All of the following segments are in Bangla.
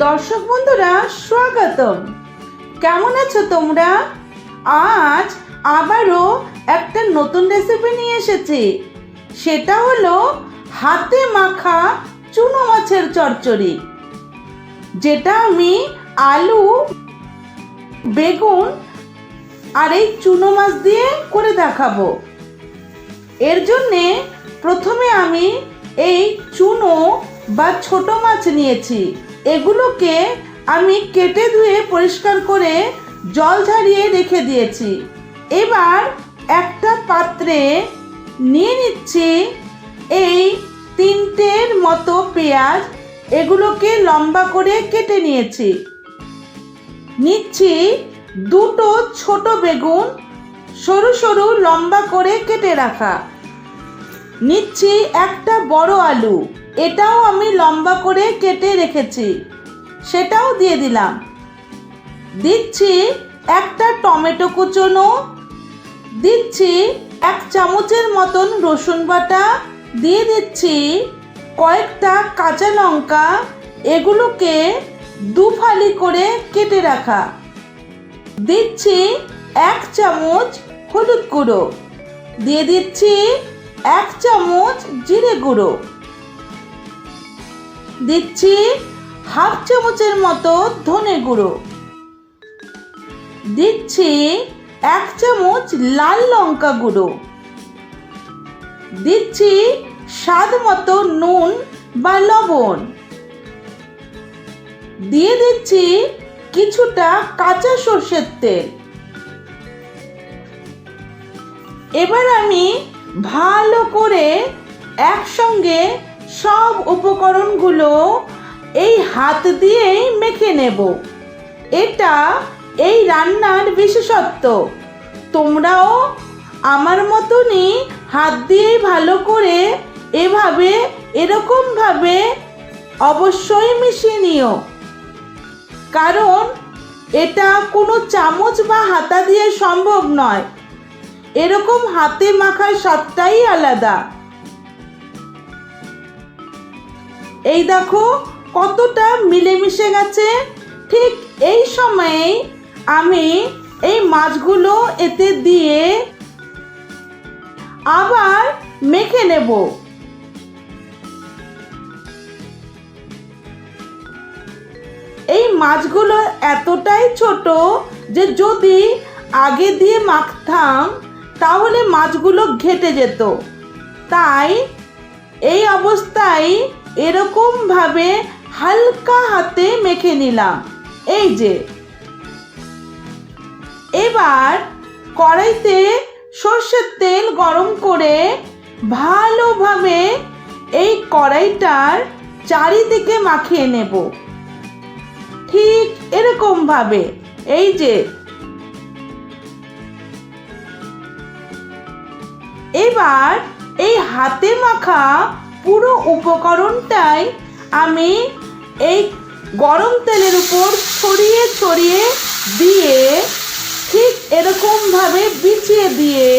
দর্শক বন্ধুরা, স্বাগতম। কেমন আছো তোমরা? আজ আবারও একটা নতুন রেসিপি নিয়ে এসেছি। সেটা হলো হাতে মাখা চুনো মাছের চচ্চড়ি, যেটা আমি আলু, বেগুন আর এই চুনো মাছ দিয়ে করে দেখাবো। এর জন্যে প্রথমে আমি এই চুনো বা ছোট মাছ নিয়েছি। এগুলোকে আমি কেটে ধুয়ে পরিষ্কার করে জল ঝারিয়ে রেখে দিয়েছি। এবার একটা পাত্রে নিয়ে নিচ্ছি এই তিনটের মতো পেঁয়াজ, এগুলোকে লম্বা করে কেটে নিয়েছি। নিচ্ছি দুটো ছোট বেগুন, সরু সরু লম্বা করে কেটে রাখা। নিচ্ছি একটা বড় আলু। এটাও আমি লম্বা করে কেটে রেখেছি। সেটাও দিয়ে দিলাম। দিচ্ছি একটা টমেটো কুচনো। দিচ্ছি এক চামচের মতন রসুন বাটা। দিয়ে দিচ্ছি কয়েকটা কাঁচা লঙ্কা। এগুলোকে দু ফালি করে কেটে রাখা। দিচ্ছি এক চামচ হলুদ গুঁড়ো। দিয়ে দিচ্ছি এক চামচ জিরে গুঁড়ো। দিচ্ছি হাফ চামচের মতো ধনে গুঁড়ো। দিচ্ছি এক চামচ লাল লঙ্কা গুঁড়ো। দিচ্ছি স্বাদ মতো নুন বা লবণ। দিয়ে দিচ্ছি কিছুটা কাঁচা সর্ষের তেল। এবার আমি ভালো করে একসঙ্গে সব উপকরণগুলো এই হাত দিয়েই মেখে নেব। এটা এই রান্নার বিশেষত্ব। তোমরাও আমার মতনই হাত দিয়েই ভালো করে এভাবে, এরকমভাবে অবশ্যই মিশিয়ে নিও। কারণ এটা কোনো চামচ বা হাতা দিয়ে সম্ভব নয়। এরকম হাতে মাখার স্বাদটাই আলাদা। এই দেখো কতটা মিলেমিশে গেছে। ঠিক এই সময়ে আমি এই মাছগুলো এতে দিয়ে আবার মেখে নেব। এই মাছগুলো এতটাই ছোট যে যদি আগে দিয়ে মাখতাম তাহলে মাছগুলো ঘেটে যেত। তাই এই অবস্থায় এরকমভাবে হালকা হাতে মেখে নিলাম। এই যে। এবার কড়াইতে সর্ষের তেল গরম করে ভালোভাবে এই কড়াইটার চারিদিকে মাখিয়ে নেব। ঠিক এরকমভাবে। এই যে। এবার এই হাতে মাখা পুরো উপকরণটাই আমি এই গরম তেলের উপর ছড়িয়ে ছড়িয়ে দিয়ে ঠিক এরকমভাবে বিছিয়ে দিয়ে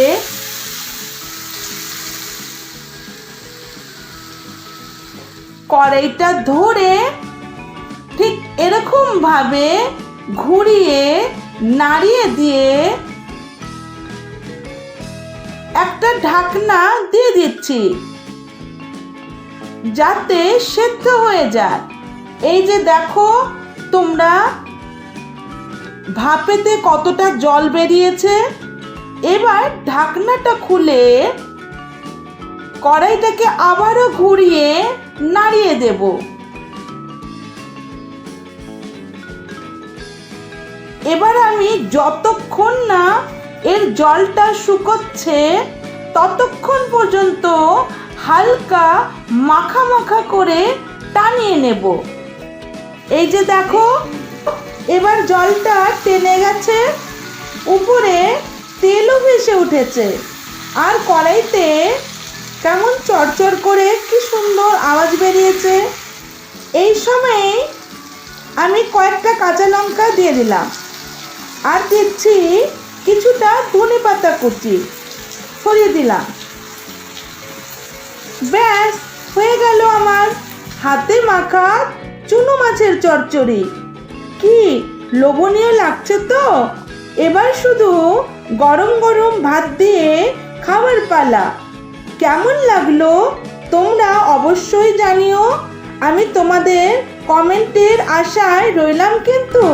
কড়াইটা ধরে ঠিক এরকমভাবে ঘুরিয়ে নাড়িয়ে দিয়ে একটা ঢাকনা দিয়ে দিচ্ছি। যাতে সেদ্ধ হয়ে যায়। এই যে দেখো, তোমরা ভাপেতে কতটা জল বেরিয়েছে। এবার ঢাকনাটা খুলে কড়াইটাকে আবারও ঘুরিয়ে নাড়িয়ে দেব। এবার আমি যতক্ষণ না এর জলটা শুকোচ্ছে ততক্ষণ পর্যন্ত হালকা মাখা মাখা করে টানিয়ে নেব। এই যে দেখো, এবার জলটা টেনে গেছে, উপরে তেলও ভেসে উঠেছে। আর কড়াইতে কেমন চড়চড় করে কি সুন্দর আওয়াজ বেরিয়েছে। এই সময়ে আমি কয়েকটা কাঁচা লঙ্কা দিয়ে দিলাম। আর দিচ্ছি পাতা কুচি ছড়িয়ে দিলাম। ব্যাস, হয়ে গেল আমার হাতে মাখা চুনো মাছের চচ্চড়ি। কি লোভনীয় লাগছে তো? এবার শুধু গরম গরম ভাত দিয়ে খাবার পালা। কেমন লাগল তোমরা অবশ্যই জানিও। আমি তোমাদের কমেন্টের আশায় রইলাম কিন্তু।